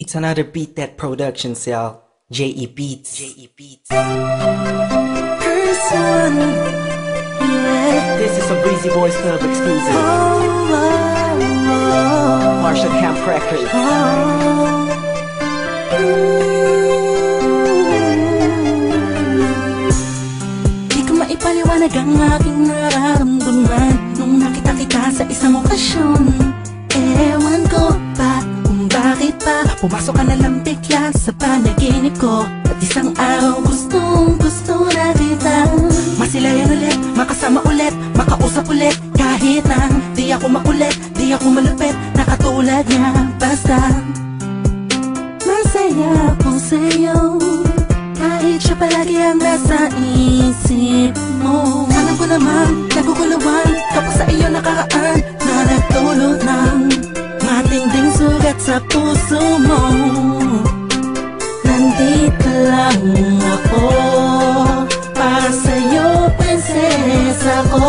It's another Beat That production cell. J.E. Beats. J.E. Beats. person. Yeah. This is a Breezy Boys Club exclusive. Oh, oh, oh, Marshall Camp Records. Di ko maipaliwanag ang aking nararamdaman Nung nakita kita sa isang okasyon Ewan ko bakit pa. Pumasok ka na lang bigla sa panaginip ko. At isang araw gustong gusto na kita. Masilayan ulit, makasama ulit, makausap ulit. Kahit na di ako makulit, di ako malupit. Nakatulad niya, basta Masaya ako sa'yo. Kahit siya palagi ang nasa isip mo. Alam ko naman, naguguluhan Kapag sa iyo nakaraan Na nagtulot ng matinding sugat sa puso prinsesa ko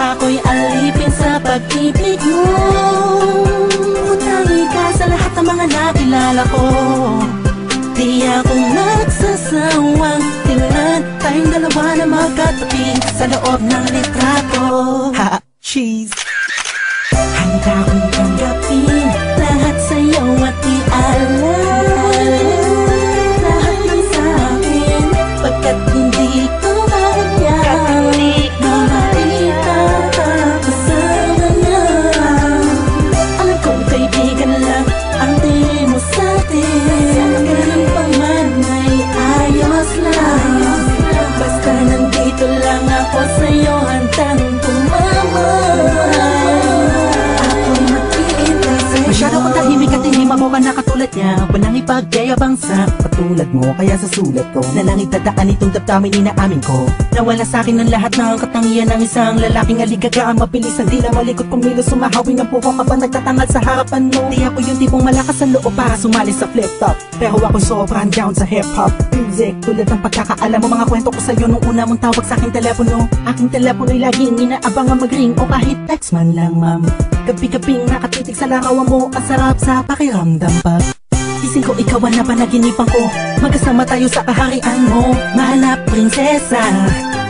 Ako'y alipin sa pag-ibig mo Utangi ka sa lahat ng mga nakilala ko Di ako nagsasawang tingnan Tayong dalawa na magkatabi Sa loob ng litrato Ha! Cheese! Handa kong sa'yo Handang katulad niya Walang ipagyayabang sa katulad mo. Kaya sa sulat ko na lang itadaan itong damdamin inaamin ko. Nawala sa akin ang lahat ng katangian ng isang lalaking aligaga. Mabilis ang dila malikot kumilos Sumahawing ang puko kapag nagtatangal sa harapan mo. Di ako yung tipong malakas ang loob para sumali sa flip-top Pero ako sobrang down sa hip-hop Music. Tulad ng pagkakaalam mo Mga kwento ko sa'yo nung una mong tawag sa aking telepono. Aking telepono'y laging inaabangan mag-ring O kahit text man lang ma'am. Gabi-gabing nakatitig sa larawan mo Ang sarap sa pakiramdam pag Ising ko ikaw ang napanaginipan ko. Magkasama tayo sa kaharian mo Mahal na prinsesa.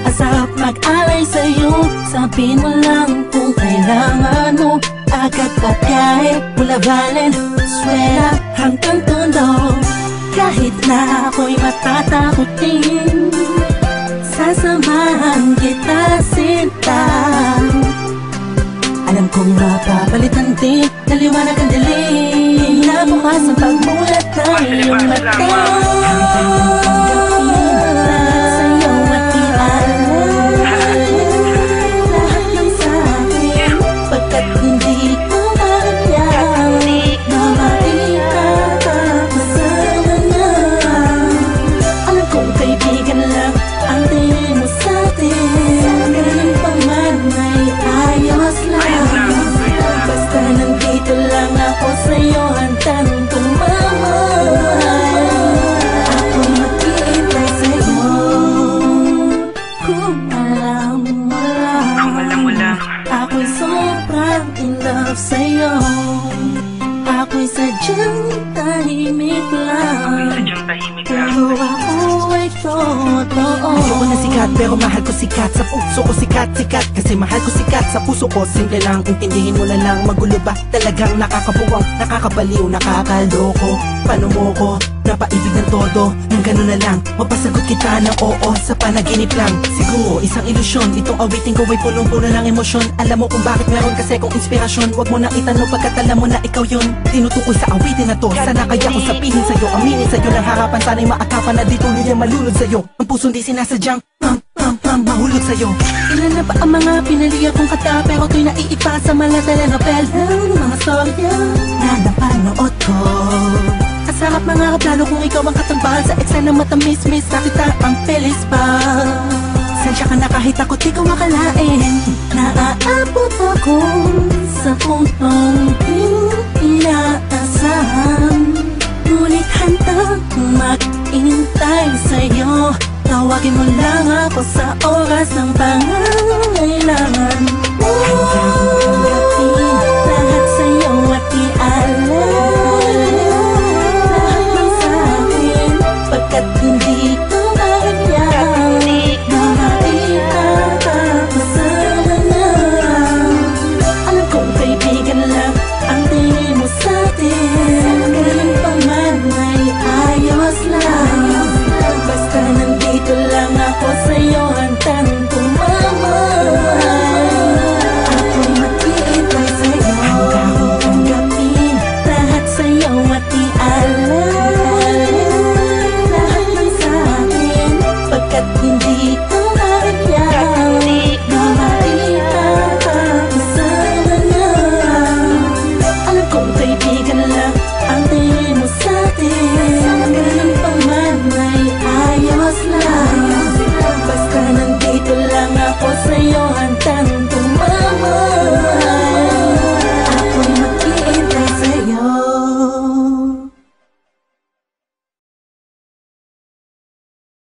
Ang sarap mag-alay sa'yo. Sabihin mo lang kung kailangan mo. Agad at kahit mula Valenzuela hanggang Tondo Kahit na ako'y matatakutin Sasamahan kita sinta. Alam kong mapapalitan Na bukas ang pagmulat ng Mo lang Ako'y sobrang in love sa'yo. Ako'y sadyang tahimik lang. Pero ako ay totoo Ayoko na sikat pero mahal ko sikat. Sa puso ko sikat, sikat. Kasi mahal ko sikat. Sa puso ko Simple lang, intindihin mo na lang Magulo ba? Talagang nakakabuwang Nakakabaliw, nakakaloko. Paano mo ko? Napaibig ng todo Nang gano'n na lang. Mapasagot kita ng oo Sa panaginip lang. Siguro isang ilusyon. Itong awitin ko ay punong-puno ng emosyon. Alam mo kung bakit meron kasi kong inspirasyon. Huwag mo na itanong pagkat alam mo na ikaw yun. Tinutukoy sa awitin na to. Sana kaya ko sabihin sa'yo Aminin sa'yo ng harapan Sana'y maakapan na dito Hindi malulod sa'yo. Ang puso di sinasadyang Pam, pam, pam, mahulog sa'yo. Ilan na ba ang mga pinaliya kong kata Pero to'y naiipa sa mga telenovela Mga storya. Na napanood ko sarap mga kaplano kung ikaw ang katambal Sa matamis-mis na kita ang felis pa. Sensya ka na kahit ako di ko makalain Naaabot ako sa puntong inaasahan. Ngunit handang mag-intay sa'yo. Tawagin mo lang ako sa oras ng pangangailangan